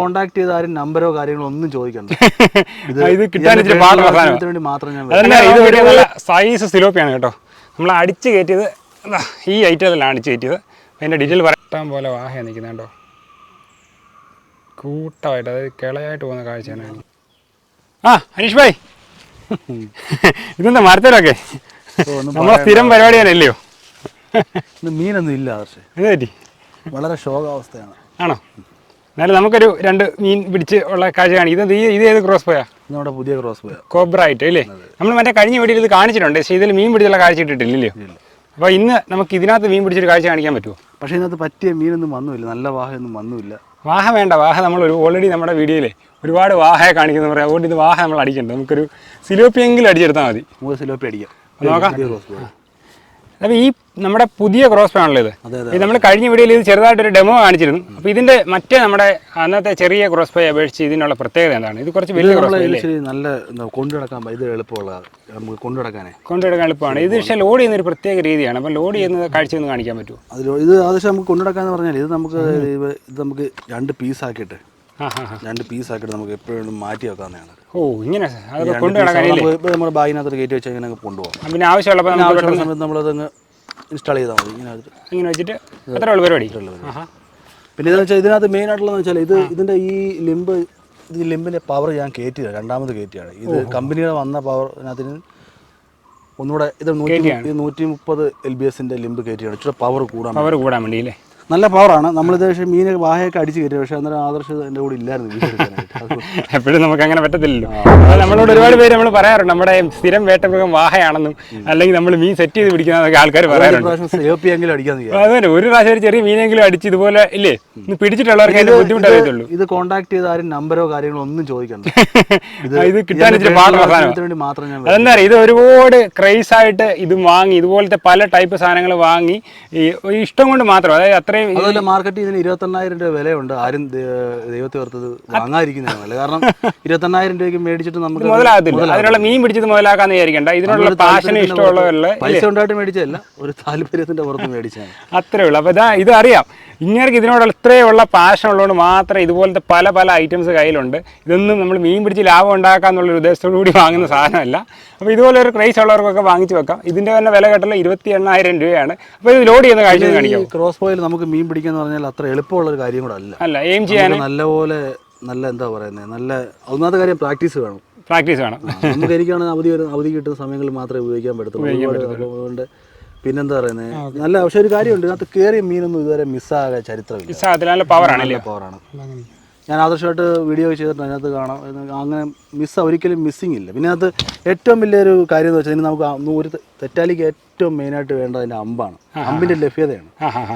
Contact ചെയ്ത ആരും നമ്പരോ കാര്യങ്ങളോ ഒന്നും ചോദിക്കണ്ട. ഇത് കിട്ടാൻ വേണ്ടി മാത്രം ഞാൻ സൈസ് സിലോപ്പിയാണ് കേട്ടോ. നമ്മൾ അടിച്ച് കയറ്റിയത് ഈ ഐറ്റത്തിലാണ് അടിച്ച് കയറ്റിയത്. അതിന്റെ ഡീറ്റെയിൽ പറയാൻ പോലെ വാഹയാണ് നിൽക്കുന്നത് കേട്ടോ കൂട്ടമായിട്ട് അതായത് കിളയായിട്ട് പോകുന്ന കാഴ്ചയാണ് ആ അനീഷ് ഭായ്. ഇതെന്താ മരത്തിലൊക്കെ നമ്മളെ സ്ഥിരം പരിപാടി തന്നെയല്ലയോ ഇന്ന് മീനൊന്നും ഇല്ല പക്ഷേ വളരെ ശോകാവസ്ഥയാണ്. ആണോ? എന്നാലും നമുക്കൊരു രണ്ട് മീൻ പിടിച്ച് ഉള്ള കാഴ്ചയാണ്. ഇത് ഈ ഇത് ഏത് ക്രോസ് പോയാ? ഇത് നമ്മുടെ പുതിയ ക്രോസ് പോയാ. കോബ്ര ആയിട്ട് അല്ലേ? നമ്മൾ മറ്റേ കഴിഞ്ഞ വീട്ടിൽ ഇത് കാണിച്ചിട്ടുണ്ട്. പക്ഷേ ഇതിൽ മീൻ പിടിച്ചുള്ള കാഴ്ച ഇട്ടിട്ടില്ലല്ലോ അപ്പോൾ ഇന്ന് നമുക്ക് ഇതിനകത്ത് മീൻ പിടിച്ചൊരു കാഴ്ച കാണിക്കാൻ പറ്റുമോ? പക്ഷേ ഇതിനകത്ത് പറ്റിയ മീനൊന്നും വന്നുമില്ല. നല്ല വാഹയൊന്നും വന്നുമില്ല. വാഹ വേണ്ട. വാഹ നമ്മൾ ഒരു ഓൾറെഡി നമ്മുടെ വീഡിയോയിലെ ഒരുപാട് വാഹയെ കാണിക്കുന്ന പറയാം. അതുകൊണ്ട് ഇത് വാഹ നമ്മൾ അടിക്കണ്ട. നമുക്കൊരു സിലോപ്പിയെങ്കിലും അടിച്ചെടുത്താൽ മതി. സിലോപ്പി അടിക്കാം. നോക്കാം. അപ്പോൾ ഈ നമ്മുടെ പുതിയ ക്രോസ് പേ ആണല്ലോ ഇത് ഇത് നമ്മൾ കഴിഞ്ഞ വീഡിയോയിൽ ഇത് ചെറുതായിട്ട് ഒരു ഡെമോ കാണിച്ചിരുന്നു. അപ്പോൾ ഇതിന്റെ മറ്റേ നമ്മുടെ അന്നത്തെ ചെറിയ ക്രോസ് പേ അപേക്ഷിച്ച് ഇതിനുള്ള പ്രത്യേകത എന്താണ്? ഇത് കുറച്ച് വലിയ ക്രോസ് നല്ല കൊണ്ടു നടക്കാൻ ഇത് നമുക്ക് കൊണ്ടു നടക്കാനേ. എളുപ്പമാണ്. ഇത് പക്ഷേ ലോഡ് ചെയ്യുന്ന ഒരു പ്രത്യേക രീതിയാണ്. അപ്പോൾ ലോഡ് ചെയ്യുന്നത് കാഴ്ച ഒന്ന് കാണിക്കാൻ പറ്റുമോ? അതിൽ ഇത് ആവശ്യം നമുക്ക് കൊണ്ടു നടക്കാന്ന് പറഞ്ഞാൽ ഇത് നമുക്ക് ഇത് നമുക്ക് രണ്ട് പീസാക്കിയിട്ട് രണ്ട് പീസാക്കിയിട്ട് നമുക്ക് എപ്പോഴും മാറ്റി വെക്കാവുന്നതാണ്. ഓ ഇങ്ങനെ നമ്മുടെ ബാഗിനകത്ത് കയറ്റി വെച്ച് ഇങ്ങനെ അങ്ങ് കൊണ്ടുപോകാം പിന്നെ ആവശ്യമുള്ളപ്പോൾ സമയത്ത് നമ്മളതങ്ങ് ഇൻസ്റ്റാൾ ചെയ്താൽ മതി. ഇങ്ങനെ. ഇങ്ങനെ വെച്ചിട്ട് അത്രേ ഉള്ളൂ പരിപാടി? പിന്നെ ഇതെന്ന് വെച്ചാൽ ഇതിനകത്ത് മെയിൻ ആയിട്ടുള്ളതെന്ന് വെച്ചാൽ ഇത് ഇതിന്റെ ഈ ലിംബ് ഈ ലിംബിന്റെ പവർ ഞാൻ കയറ്റിയതാണ് രണ്ടാമത് കയറ്റിയാണ്. ഇത് കമ്പനിയുടെ വന്ന പവർ അതിനകത്തിന് ഒന്നുകൂടെ ഇത് നൂറ്റി നൂറ്റി മുപ്പത് എൽ ബി എസിന്റെ ലിംബ് കയറ്റിയാണ്. ഇച്ചിരി പവർ കൂടാൻ പവർ കൂടാൻ വേണ്ടി അല്ലേ നല്ല പവറാണ് നമ്മളിത് പക്ഷേ മീൻ വാഹയൊക്കെ അടിച്ച് കയറ്റി. പക്ഷേ അന്നേരം ആദർശ് എന്റെ കൂടെ ഇല്ലായിരുന്നു എപ്പോഴും നമുക്ക് അങ്ങനെ പറ്റത്തില്ലല്ലോ. നമ്മളോട് ഒരുപാട് പേര് നമ്മൾ പറയാറുണ്ട്. നമ്മുടെ സ്ഥിരം വേട്ടമൃഗം വാഹയാണെന്നും അല്ലെങ്കിൽ നമ്മൾ മീൻ സെറ്റ് ചെയ്ത് പിടിക്കുന്നതൊക്കെ ആൾക്കാർ പറയാറുണ്ട്. അതുപോലെ ഒരു പ്രാവശ്യം ഒരു ചെറിയ മീനെങ്കിലും അടിച്ച് ഇതുപോലെ ഇല്ലേ? ഒന്ന് പിടിച്ചിട്ടുള്ളവർക്ക് അതിന്റെ ബുദ്ധിമുട്ട് അറിയത്തുള്ളൂ ഇത് കോൺടാക്ട് ചെയ്ത ആരും നമ്പരോ കാര്യങ്ങളോ ഒന്നും ചോദിക്കണ്ട. ഇത് കിട്ടാൻ ഇച്ചിരി പാടുള്ള അതെന്താ ഇത് ഒരുപാട് ക്രൈസ് ആയിട്ട് ഇത് വാങ്ങി ഇതുപോലത്തെ പല ടൈപ്പ് സാധനങ്ങൾ വാങ്ങി ഈ ഇഷ്ടം കൊണ്ട് മാത്രം അതായത് അത്രയും അതുപോലെ മാർക്കറ്റിൽ ഇതിന് ഇരുപത്തെണ്ണായിരം രൂപ വിലയുണ്ട്. ആരും ദൈവത്തെ ഓർത്തത് വാങ്ങാതിരിക്കുന്നതാണ് നല്ലത്. കാരണം ഇരുപത്തെണ്ണായിരം രൂപയ്ക്ക് മേടിച്ചിട്ട് നമുക്ക് മുതലാകത്തില്ല. അതിനുള്ള മീൻ പിടിച്ചത് മുതലാക്കാന്ന് വിചാരിക്കണ്ട. ഇതിനുള്ള പാഷനും ഇഷ്ടമുള്ളവരല്ലേ പൈസ ഉണ്ടായിട്ട് മേടിച്ചതല്ല ഒരു താല്പര്യത്തിന്റെ പുറത്ത് മേടിച്ചാണ് അത്രേ ഉള്ളൂ. അപ്പൊ ഇതാ ഇത് അറിയാം. ഇങ്ങനെ ഇതിനോട് ഇത്രയുള്ള പാഷൻ ഉള്ളതുകൊണ്ട് മാത്രം ഇതുപോലത്തെ പല പല ഐറ്റംസ് കയ്യിലുണ്ട്. ഇതൊന്നും നമ്മൾ മീൻ പിടിച്ച് ലാഭം ഉണ്ടാക്കാന്നുള്ള ഉദ്ദേശത്തോടു കൂടി വാങ്ങുന്ന സാധനമല്ല. അപ്പോൾ ഇതുപോലെ ഒരു ക്രൈസ് ഉള്ളവർക്കൊക്കെ വാങ്ങിച്ച് വെക്കാം. ഇതിന്റെ തന്നെ വില കേട്ടല്ലോ ഇരുപത്തി എണ്ണായിരം രൂപയാണ്. അപ്പോൾ ഇത് ലോഡ് ചെയ്യുന്ന കാഴ്ച കാണിക്കാം ക്രോസ് ബോയിൽ നമുക്ക് മീൻ പിടിക്കുക എന്ന് പറഞ്ഞാൽ അത്ര എളുപ്പമുള്ള ഒരു കാര്യം കൂടെ അല്ല. അല്ല എയിം ചെയ്യാൻ നല്ലപോലെ നല്ല എന്താ പറയുന്നത് നല്ല ഒന്നാമത്തെ കാര്യം പ്രാക്ടീസ് വേണം. പ്രാക്ടീസ് വേണം. നമുക്ക് എനിക്കാണ് അവധി വരുന്ന അവധി കിട്ടുന്ന സമയങ്ങളിൽ മാത്രമേ ഉപയോഗിക്കാൻ പറ്റത്തുള്ളൂ. അതുകൊണ്ട് പിന്നെന്താ പറയുന്നത് നല്ല പക്ഷെ ഒരു കാര്യമുണ്ട് അത് കയറിയ മീനൊന്നും ഇതുവരെ മിസ്സാകാൻ ചരിത്രമില്ല. പവറാണ് പവറാണ് ഞാൻ ആദർശമായിട്ട് വീഡിയോ ചെയ്തിട്ടുണ്ട്. അതിനകത്ത് കാണാം. അങ്ങനെ മിസ് ഒരിക്കലും മിസ്സിങ് ഇല്ല. പിന്നെ അത് ഏറ്റവും വലിയൊരു കാര്യം എന്ന് വെച്ചാൽ ഇതിന് നമുക്ക് ഒരു തെറ്റാലിക്ക് ഏറ്റവും മെയിനായിട്ട് വേണ്ടത് അതിന്റെ അമ്പാണ്. അമ്പിന്റെ ലഭ്യതയാണ്.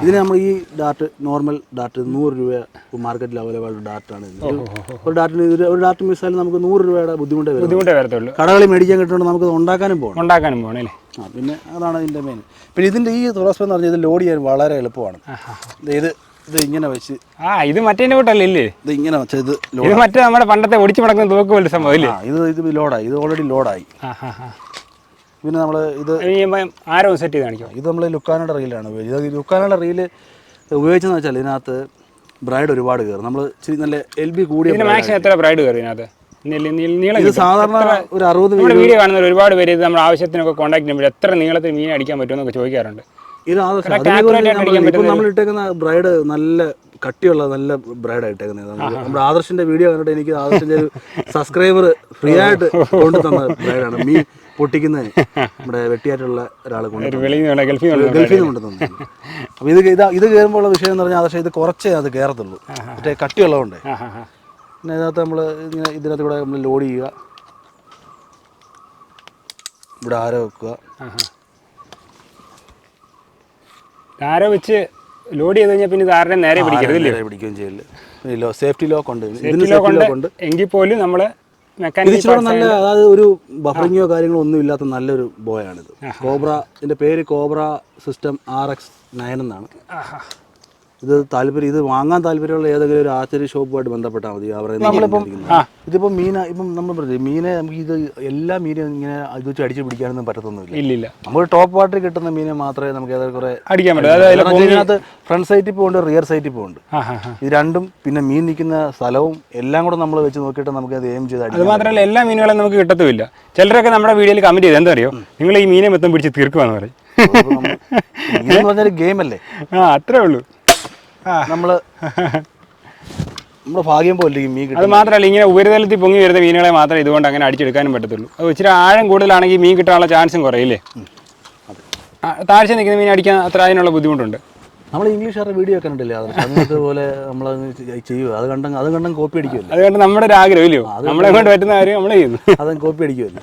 ഇതിന് നമ്മൾ ഈ ഡാർട്ട് നോർമൽ ഡാർട്ട് നൂറ് രൂപ മാർക്കറ്റിൽ അവൈലബിൾ ഡാർട്ടാണ് ആണ്. ഒരു ഡാർട്ടിന് ഒരു- ഡാർട്ട് മിസ്സായാലും നമുക്ക് നൂറ് രൂപയുടെ ബുദ്ധിമുട്ടേ വരും ബുദ്ധിമുട്ടേ വരത്തുള്ളൂ. കടകളിൽ മേടിക്കാൻ കിട്ടുന്നുണ്ട് നമുക്ക് ഉണ്ടാക്കാനും പോകണം ഉണ്ടാക്കാനും പോകണം അല്ലേ? ആ പിന്നെ അതാണ് ഇതിന്റെ മെയിൻ പിന്നെ ഇതിന്റെ ഈ തുറസ്പെന്ന് പറഞ്ഞാൽ ഇത് ലോഡ് ചെയ്യാൻ വളരെ എളുപ്പമാണ്. ഇത് ഇത് ഇങ്ങനെ വെച്ച് ആ ഇത് മറ്റേ കൂട്ടല്ലേ ഇല്ലേ? ഇത് ഇങ്ങനെ വെച്ചാൽ ഇത് ഇത് മറ്റേ നമ്മുടെ പണ്ടത്തെ ഒടിച്ചു മടക്കുന്ന തൂക്ക് പോലെ സംഭവം ഇല്ലേ? ആ ഇത് ഇത് ലോഡായി ഇത് ഓൾറെഡി ലോഡായി ആ ഹാ പിന്നെ നമ്മൾ ഇത് ആരോ സെറ്റ് ചെയ്ത് കാണിക്കും? ഇത് നമ്മൾ ലുക്കാനയുടെ റീലാണ് ഉപയോഗിച്ചത്. ഇത് ലുക്കാനയുടെ റീൽ ഉപയോഗിച്ചെന്ന് വെച്ചാൽ ഇതിനകത്ത് ബ്രൈഡ് ഒരുപാട് കയറും നമ്മൾ ഇച്ചിരി നല്ല എൽ ബി കൂടിയ ഇതിന് മാക്സിമം എത്ര ബ്രൈഡ് കയറി ഇതിനകത്ത്? നീള- നീളം ഇത് കിട്ടും. സാധാരണ ഒരു അറുപത് നമ്മുടെ വീഡിയോ കാണുന്ന ഒരുപാട് പേര് ഇത് നമ്മുടെ ആവശ്യത്തിനൊക്കെ കോൺടാക്ട് ചെയ്യുമ്പോൾ എത്ര നീളത്തിൽ മീൻ അടിക്കാൻ പറ്റുമെന്നൊക്കെ ചോദിക്കാറുണ്ട്. ഇത് നമ്മൾ ഇട്ടേക്കുന്ന ബ്രൈഡ് നല്ല കട്ടിയുള്ള നല്ല ബ്രൈഡ് ഇട്ടേക്കുന്നത്. നമ്മുടെ ആദർശിന്റെ വീഡിയോ കണ്ടിട്ട് എനിക്ക് ആദർശിന്റെ ഒരു സബ്സ്ക്രൈബർ ഫ്രീ ആയിട്ട് കൊണ്ടു തന്ന ബ്രൈഡാണ്. മീൻ പൊട്ടിക്കുന്നത് നമ്മുടെ വെട്ടിയായിട്ടുള്ള ഒരാൾ കൊണ്ട് ഗൾഫിൽ നിന്ന് കൊണ്ടുതന്നു അപ്പോൾ ഇത് ഇത് ഇത് കയറുമ്പോൾ വിഷയം എന്ന് പറഞ്ഞാൽ ആദർശം ഇത് കുറച്ചേ അത് കയറത്തുള്ളൂ മറ്റേ കട്ടിയുള്ളതുകൊണ്ട്. പിന്നെ ഇതിനകത്ത് നമ്മൾ ഇങ്ങനെ ഇതിനകത്ത് കൂടെ നമ്മൾ ലോഡ് ചെയ്യുക. ഇവിടെ ആരോ വെക്കുക. ആരോ വെച്ച് ലോഡ് ചെയ്ത് കഴിഞ്ഞാൽ പിന്നെ ഇത് നേരെ പിടിക്കരുത് പിടിക്കുകയും ചെയ്യില്ല സേഫ്റ്റി ലോക്ക് ഉണ്ട്. സേഫ്റ്റി ലോക്ക് ഉണ്ട്. എങ്കിൽ പോലും നമ്മൾ നല്ല അതായത് ഒരു ബഫറിങ്ങോ കാര്യങ്ങളോ ഒന്നും ഇല്ലാത്ത നല്ലൊരു ബോയാണിത് കോബ്ര ഇതിന്റെ പേര് cobra system R X nine എന്നാണ്. ഇത് താല്പര്യം ഇത് വാങ്ങാൻ താല്പര്യമുള്ള ഏതെങ്കിലും ഒരു ആശ്ചര്യ ഷോപ്പുമായിട്ട് ബന്ധപ്പെട്ടാൽ മതി. അവരെ നമ്മളിപ്പം ഇതിപ്പം മീന ഇപ്പം നമ്മൾ പറഞ്ഞു മീനെ നമുക്ക് ഇത് എല്ലാ മീനും ഇങ്ങനെ ഇത് വെച്ച് അടിച്ച് പിടിക്കാനൊന്നും പറ്റത്തൊന്നുമില്ല. ഇല്ല നമുക്ക് ടോപ്പ് വാട്ടറിൽ കിട്ടുന്ന മീനെ മാത്രമേ നമുക്ക് ഏതായാലും കുറെ അടിക്കാൻ പറ്റൂ. ഇതിനകത്ത് ഫ്രണ്ട് സൈറ്റിൽ പോകുന്നുണ്ട് റിയർ സൈറ്റിൽ പോകുന്നുണ്ട് ഇത് രണ്ടും പിന്നെ മീൻ നിൽക്കുന്ന സ്ഥലവും എല്ലാം കൂടെ നമ്മൾ വെച്ച് നോക്കിയിട്ട് നമുക്ക് അത് എയിം ചെയ്ത് അത് മാത്രമല്ല എല്ലാ മീനുകളും നമുക്ക് കിട്ടത്തുമില്ല. ചിലരൊക്കെ നമ്മുടെ വീഡിയോയിൽ കമന്റ് ചെയ്ത്. എന്താ അറിയോ? നിങ്ങൾ ഈ മീനെ മൊത്തം പിടിച്ച് തീർക്കുവാന്ന് പറയും. മീൻ ഗെയിം അല്ലേ? ആ അത്രേ ഉള്ളൂ. നമ്മൾ നമ്മുടെ ഭാഗ്യം പോലെ മീൻ അത് മാത്രമല്ല ഇങ്ങനെ ഉപരിതലത്തിൽ പൊങ്ങി വരുന്ന മീനുകളെ മാത്രമേ ഇതുകൊണ്ട് അങ്ങനെ അടിച്ചെടുക്കാനും പറ്റത്തുള്ളൂ. അത് ഇച്ചിരി ആഴം കൂടുതലാണെങ്കിൽ മീൻ കിട്ടാനുള്ള ചാൻസും കുറയില്ലേ? താഴ്ച നിൽക്കുന്ന മീൻ അടിക്കാൻ അത്ര അതിനുള്ള ബുദ്ധിമുട്ടുണ്ട്. നമ്മൾ ഇംഗ്ലീഷുകാരുടെ വീഡിയോ ഒക്കെ കണ്ടില്ലേ അത് പോലെ നമ്മൾ ചെയ്യുക അത് കണ്ട അത് കണ്ടും കോപ്പി അടിക്കുമല്ലോ അതുകൊണ്ട് നമ്മുടെ ഒരു ആഗ്രഹം ഇല്ലയോ നമ്മളെ കൊണ്ട് പറ്റുന്ന കാര്യം നമ്മൾ ചെയ്യുന്നു. അതും കോപ്പി അടിക്കുമല്ലോ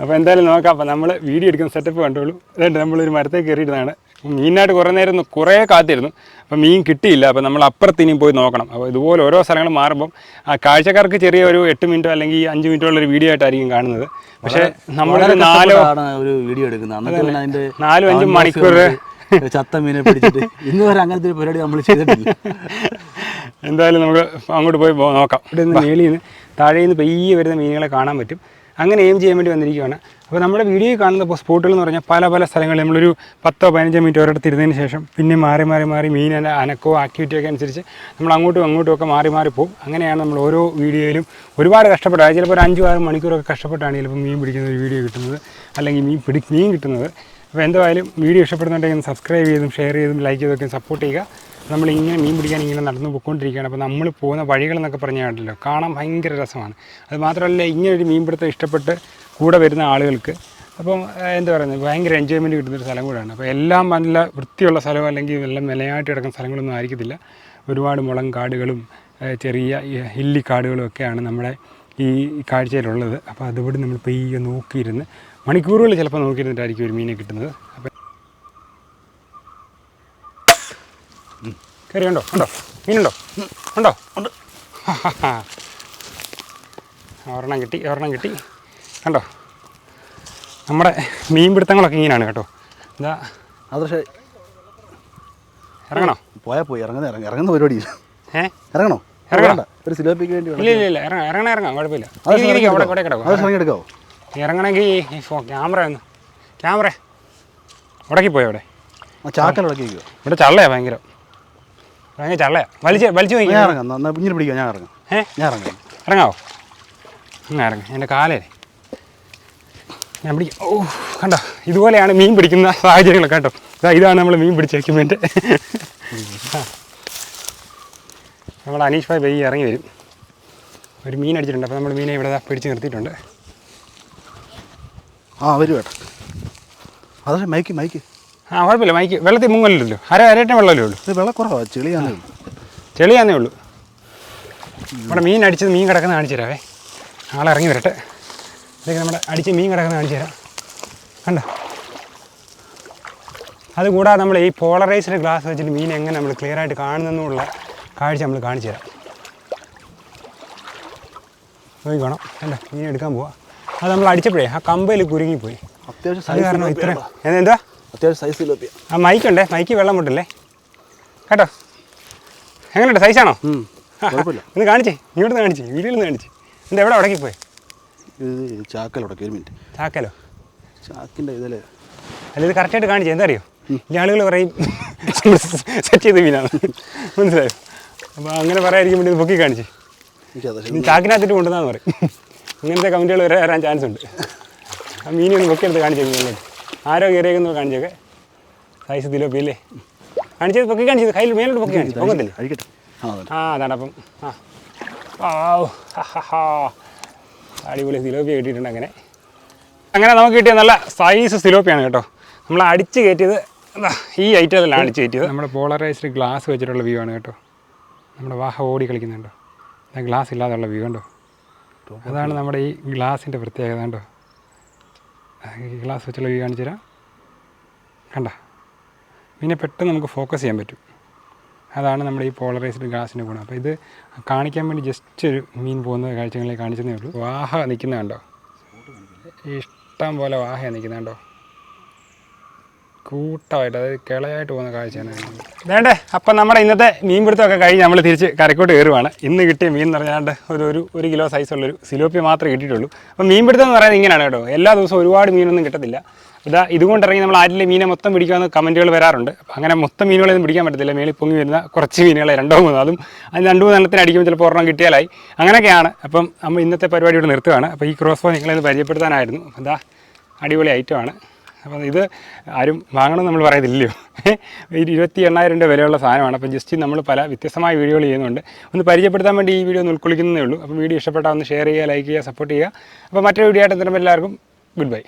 അപ്പോൾ എന്തായാലും നോക്കാം. അപ്പോൾ നമ്മൾ വീഡിയോ എടുക്കുന്ന സെറ്റപ്പ് കണ്ടോളൂ അതുകൊണ്ട് നമ്മളൊരു മരത്തെ കയറിയിരുന്നതാണ്. മീനായിട്ട് കുറേ നേരം കുറേ കാത്തിരുന്നു. അപ്പോൾ മീൻ കിട്ടിയില്ല. അപ്പോൾ നമ്മൾ അപ്പുറത്ത് ഇനിയും പോയി നോക്കണം. അപ്പോൾ ഇതുപോലെ ഓരോ സ്ഥലങ്ങൾ മാറുമ്പം ആ കാഴ്ചക്കാർക്ക് ചെറിയ ഒരു എട്ട് മിനിറ്റോ അല്ലെങ്കിൽ അഞ്ച് മിനിറ്റോ ഉള്ള ഒരു വീഡിയോ ആയിട്ടായിരിക്കും കാണുന്നത്. പക്ഷേ നമ്മളൊരു നാലോ ഒരു വീഡിയോ എടുക്കുന്നത്. നാലും അഞ്ചും മണിക്കൂർ ചത്ത മീനെ പിടിച്ചിട്ട് ഇന്ന് വരെ അങ്ങനത്തെ ഒരു പരിപാടി നമ്മൾ ചെയ്തിട്ടില്ല. എന്തായാലും നമുക്ക് അങ്ങോട്ട് പോയി നോക്കാം. ഇവിടെ നിന്ന് മേളിൽ നിന്ന് താഴെ നിന്ന് പെയ്യെ വരുന്ന മീനുകളെ കാണാൻ പറ്റും. അങ്ങനെ എയിം ചെയ്യാൻ വേണ്ടി വന്നിരിക്കുകയാണ് അപ്പോൾ നമ്മുടെ വീഡിയോ കാണുന്ന ഇപ്പോൾ സ്പോട്ടുകൾ എന്ന് പറഞ്ഞാൽ പല പല സ്ഥലങ്ങളിൽ നമ്മളൊരു പത്തോ പതിനഞ്ചോ മിനിറ്റ് ഒരിടത്ത് ഇരുന്നതിന് ശേഷം പിന്നെ മാറി മാറി മാറി മീനിന്റെ അനക്കോ ആക്ടിവിറ്റിയൊക്കെ അനുസരിച്ച് നമ്മൾ അങ്ങോട്ടും അങ്ങോട്ടും ഒക്കെ മാറി മാറി പോകും അങ്ങനെയാണ് നമ്മൾ ഓരോ വീഡിയോയിലും ഒരുപാട് കഷ്ടപ്പെട്ടാണ് ചിലപ്പോൾ ഒരു അഞ്ചും ആറ് മണിക്കൂറൊക്കെ കഷ്ടപ്പെട്ടാണ് ചിലപ്പോൾ മീൻ പിടിക്കുന്ന ഒരു വീഡിയോ കിട്ടുന്നത് അല്ലെങ്കിൽ മീൻ പിടി മീൻ കിട്ടുന്നത്. അപ്പോൾ എന്തായാലും വീഡിയോ ഇഷ്ടപ്പെടുന്നുണ്ടെങ്കിൽ സബ്സ്ക്രൈബ് ചെയ്തും ഷെയർ ചെയ്തും ലൈക്ക് ചെയ്തൊക്കെ സപ്പോർട്ട് ചെയ്യുക. നമ്മൾ ഇങ്ങനെ മീൻ പിടിക്കാൻ ഇങ്ങനെ നടന്നു പോയിക്കൊണ്ടിരിക്കുകയാണ്. അപ്പോൾ നമ്മൾ പോകുന്ന വഴികളെന്നൊക്കെ പറഞ്ഞാൽ കണ്ടല്ലോ കാണാൻ ഭയങ്കര രസമാണ്. അത് മാത്രമല്ല ഇങ്ങനെ ഒരു മീൻപിടുത്തം ഇഷ്ടപ്പെട്ട് കൂടെ വരുന്ന ആളുകൾക്ക് അപ്പം എന്താ പറയുന്നത് ഭയങ്കര എൻജോയ്മെന്റ് കിട്ടുന്നൊരു സ്ഥലം കൂടെയാണ്. അപ്പോൾ എല്ലാം നല്ല വൃത്തിയുള്ള സ്ഥലം അല്ലെങ്കിൽ എല്ലാം നിലയായിട്ട് കിടക്കുന്ന സ്ഥലങ്ങളൊന്നും ആയിരിക്കത്തില്ല. ഒരുപാട് മുളം കാടുകളും ചെറിയ ഹില്ലി കാടുകളും ഒക്കെയാണ് നമ്മുടെ ഈ കാഴ്ചയിലുള്ളത്. അപ്പോൾ അതിവിടെ നമ്മൾ പെയ്യെ നോക്കിയിരുന്ന് മണിക്കൂറുകൾ ചിലപ്പോൾ നോക്കിയിരുന്നിട്ടായിരിക്കും ഒരു മീനെ കിട്ടുന്നത്. അപ്പം കയറി ഉണ്ടോ ഉണ്ടോ മീനുണ്ടോ? ഉണ്ടോ? ഉണ്ട് ഒരെണ്ണം കിട്ടി ഒരെണ്ണം കിട്ടി. കണ്ടോ? നമ്മുടെ മീൻ പിടുത്തങ്ങളൊക്കെ ഇങ്ങനെയാണ് കേട്ടോ. ഇതാ. അത് പക്ഷേ ഇറങ്ങണോ? പോയാൽ പോയി. ഇറങ്ങുന്ന ഇറങ്ങി ഇറങ്ങുന്ന പരിപാടി. ഏ? ഇറങ്ങണോ? ഇറങ്ങണം. വേണ്ട ഒരു സിലോപ്പിക്ക് വേണ്ടി ഇല്ല ഇല്ല ഇല്ല. ഇറങ്ങാം ഇറങ്ങണം ഇറങ്ങാം. കുഴപ്പമില്ല. അവിടെ അവിടെ കിടക്കും. അത് ഇറങ്ങിയെടുക്കാവോ ഇറങ്ങണമെങ്കിൽ ഫോ ക്യാമറ ഒന്ന്. ക്യാമറ. ഉടക്കി പോയോ അവിടെ. ആ ചാക്കൽ ഇടക്കിക്കോ ഇവിടെ ചള്ളയാ ഭയങ്കര. ഭയങ്കര ചള്ളയാ. വലിച്ച് വലിച്ചു ഞാൻ ഇറങ്ങാം. പിന്നീട് പിടിക്കാം? ഞാൻ ഇറങ്ങാം. ഏ? ഞാൻ ഇറങ്ങാം. ഇറങ്ങാവോ? ഇറങ്ങാം. എന്റെ കാലേ. ഞാൻ പിടിക്കും ഓ കണ്ടോ? ഇതുപോലെയാണ് മീൻ പിടിക്കുന്ന സാഹചര്യങ്ങളൊക്കെ കേട്ടോ. ഇതാ ഇതാണ് നമ്മൾ മീൻ പിടിച്ച എക്യുപ്മെന്റ് നമ്മുടെ അനീഷ് ഭായ് ബൈ ഇറങ്ങി വരും. ഒരു മീൻ അടിച്ചിട്ടുണ്ട്. അപ്പോൾ നമ്മൾ മീനെ ഇവിടെ പിടിച്ച് നിർത്തിയിട്ടുണ്ട്. ആ വരും ഏട്ടാ. അതെ മൈക്ക് മൈക്ക്. ആ കുഴപ്പമില്ല മൈക്ക്. വെള്ളത്തിൽ മുങ്ങല്ലോ അര അരട്ടം വെള്ളമല്ലേ ഉള്ളൂ? ഇത് കുറവാണ് ചെളിയാന്നേ ഉള്ളൂ. ചെളിയാന്നേ ഉള്ളൂ. നമ്മുടെ മീൻ അടിച്ചത് മീൻ കിടക്കുന്ന കാണിച്ചു തരാവേ. ആളെ ഇറങ്ങി വരട്ടെ. ഇതൊക്കെ നമ്മുടെ അടിച്ച് മീൻ കിടക്കുന്ന കാണിച്ചു തരാം. കണ്ട? അതുകൂടാതെ നമ്മൾ ഈ പോളറൈസ്ഡ് ഗ്ലാസ് വെച്ചിട്ട് മീൻ എങ്ങനെ നമ്മൾ ക്ലിയർ ആയിട്ട് കാണുന്നെന്നുള്ള കാഴ്ച നമ്മൾ കാണിച്ചു തരാം. നോക്കിക്കോണം അല്ല മീൻ എടുക്കാൻ പോവാം. അത് നമ്മൾ അടിച്ചപ്പോഴേ ആ കമ്പയിൽ കുരുങ്ങിപ്പോയി. അത്യാവശ്യം അത് സൈസ് കാരണം ഇത്ര എന്താ അത്യാവശ്യം സൈസ് ആ മൈക്കുണ്ടേ മൈക്ക് വെള്ളം മുട്ടല്ലേ കേട്ടോ? എങ്ങനെയുണ്ട്? സൈസാണോ ഇന്ന് ഒന്ന് കാണിച്ചേ. ഇങ്ങോട്ട് കാണിച്ചേ. വീട്ടിൽ നിന്ന് കാണിച്ചേ. എന്താ എവിടെ ഉടക്കി പോയി ഇത് ചാക്കൽ ഉടക്കി ഒരു മിനിറ്റ് ചാക്കലോ? ചാക്കിന്റെ ഇതല്ലേ അല്ല ഇത് കറക്റ്റായിട്ട് കാണിച്ചേ. എന്താ അറിയോ? ഈ ആളുകൾ പറയും സെറ്റ് ചെയ്ത മീനാണ്. മനസ്സിലായോ? അപ്പോൾ അങ്ങനെ പറയാതിരിക്കും വേണ്ടി ഇത് പൊക്കി കാണിച്ചേ. ചാക്കിനകത്തിട്ട് കൊണ്ടുവന്നാന്ന് പറയും. ഇങ്ങനത്തെ കമന്റുകൾ വരെ വരാൻ ചാൻസ് ഉണ്ട്. ആ മീനെ ഒന്ന് പൊക്കിയെടുത്ത് കാണിച്ചേക്കും ആരോ കയറിയേക്കുന്നു കാണിച്ചേക്കെ. സൈസ് തിലോപ്പി അല്ലേ കാണിച്ചത് പൊക്കി കാണിച്ചത് കയ്യിൽ മേലോട്ട് പൊക്കി കാണിച്ചു. പൊക്കത്തില്ലേ? ആ അതെ ആ അതാണ് അപ്പം. ആ. അടിപൊളി സിലോപ്പി കിട്ടിയിട്ടുണ്ട് അങ്ങനെ. അങ്ങനെ നമുക്ക് കിട്ടിയ നല്ല സൈസ് സിലോപ്പിയാണ് കേട്ടോ. നമ്മൾ അടിച്ച് കയറ്റിയത് ഈ ഐറ്റത്തിലാണ് അടിച്ച് കയറ്റിയത്. നമ്മുടെ പോളറൈസ്ഡ് ഗ്ലാസ് വെച്ചിട്ടുള്ള വ്യൂ ആണ് കേട്ടോ. നമ്മുടെ വാഹ ഓടി കളിക്കുന്നുണ്ടോ. ഗ്ലാസ് ഇല്ലാതെയുള്ള വ്യൂ ഉണ്ടോ അതാണ് നമ്മുടെ ഈ ഗ്ലാസിന്റെ പ്രത്യേകത കണ്ടോ? ഈ ഗ്ലാസ് വെച്ചുള്ള വ്യൂ കാണിച്ചു തരാം കണ്ട. പിന്നെ പെട്ടെന്ന് നമുക്ക് ഫോക്കസ് ചെയ്യാൻ പറ്റും. അതാണ് നമ്മുടെ ഈ പോളറൈസ്ഡ് ഗ്ലാസിന്റെ ഗുണം. അപ്പോൾ ഇത് കാണിക്കാൻ വേണ്ടി ജസ്റ്റ് ഒരു മീൻ പോകുന്ന കാഴ്ചകളെ കാണിച്ചതേ ഉള്ളൂ. വാഹ നിൽക്കുന്ന കണ്ടോ? ഇഷ്ടം പോലെ വാഹ നിൽക്കുന്ന കണ്ടോ? കൂട്ടമായിട്ട് അതായത് കിളയായിട്ട് പോകുന്ന കാഴ്ചയാണ്. വേണ്ടേ? അപ്പം നമ്മുടെ ഇന്നത്തെ മീൻ പിടുത്തമൊക്കെ കഴിഞ്ഞ് നമ്മൾ തിരിച്ച് കരക്കോട്ട് കയറുവാണ്. ഇന്ന് കിട്ടിയ മീൻ എന്ന് പറഞ്ഞാണ്ട് ഒരു ഒരു ഒരു കിലോ സൈസുള്ളൊരു സിലോപ്പി മാത്രമേ കിട്ടിയിട്ടുള്ളൂ. അപ്പം മീൻപിടുത്തം എന്ന് പറയുന്നത് ഇങ്ങനെയാണ് കേട്ടോ. എല്ലാ ദിവസവും ഒരുപാട് മീനൊന്നും കിട്ടത്തില്ല. ഇതാ ഇതുകൊണ്ട് ഇറങ്ങി നമ്മൾ ആറ്റിലെ മീനെ മൊത്തം പിടിക്കാമെന്ന് കമന്റുകൾ വരാറുണ്ട്. അങ്ങനെ മൊത്തം മീനുകളൊന്നും പിടിക്കാൻ പറ്റത്തില്ല. മേളിൽ പൊങ്ങി വരുന്ന കുറച്ച് മീനുകളെ രണ്ടോ മൂന്നോ അതും അത് രണ്ടു മൂന്നെണ്ണത്തിന് അടിക്കുമ്പോൾ ചിലപ്പോൾ ഒരെണ്ണം കിട്ടിയാലായി. അങ്ങനെയൊക്കെയാണ്. അപ്പം നമ്മൾ ഇന്നത്തെ പരിപാടി ഇവിടെ നിർത്തുകയാണ് അപ്പോൾ ഈ ക്രോസ് ബോ നിങ്ങളെ പരിചയപ്പെടുത്താനായിരുന്നു. ഇതാ അടിപൊളി ഐറ്റമാണ് അപ്പം ഇത് ആരും വാങ്ങണമെന്ന് നമ്മൾ പറയത്തില്ലയോ ഇരുപത്തി എണ്ണായിരം രൂപ വിലയുള്ള സാധനമാണ്. അപ്പം ജസ്റ്റ് നമ്മൾ പല വ്യത്യസ്തമായ വീഡിയോകൾ ചെയ്യുന്നുണ്ട്. ഒന്ന് പരിചയപ്പെടുത്താൻ വേണ്ടി ഈ വീഡിയോ ഒന്ന് ഉൾക്കൊള്ളിക്കുന്നതേ ഉള്ളൂ. അപ്പം വീഡിയോ ഇഷ്ടപ്പെട്ടാൽ ഒന്ന് ഷെയർ ചെയ്യുക ലൈക്ക് ചെയ്യുക സപ്പോർട്ട് ചെയ്യുക. അപ്പോൾ മറ്റൊരു വീഡിയോ ആയിട്ട് തരുമ്പോൾ എല്ലാവർക്കും ഗുഡ് ബൈ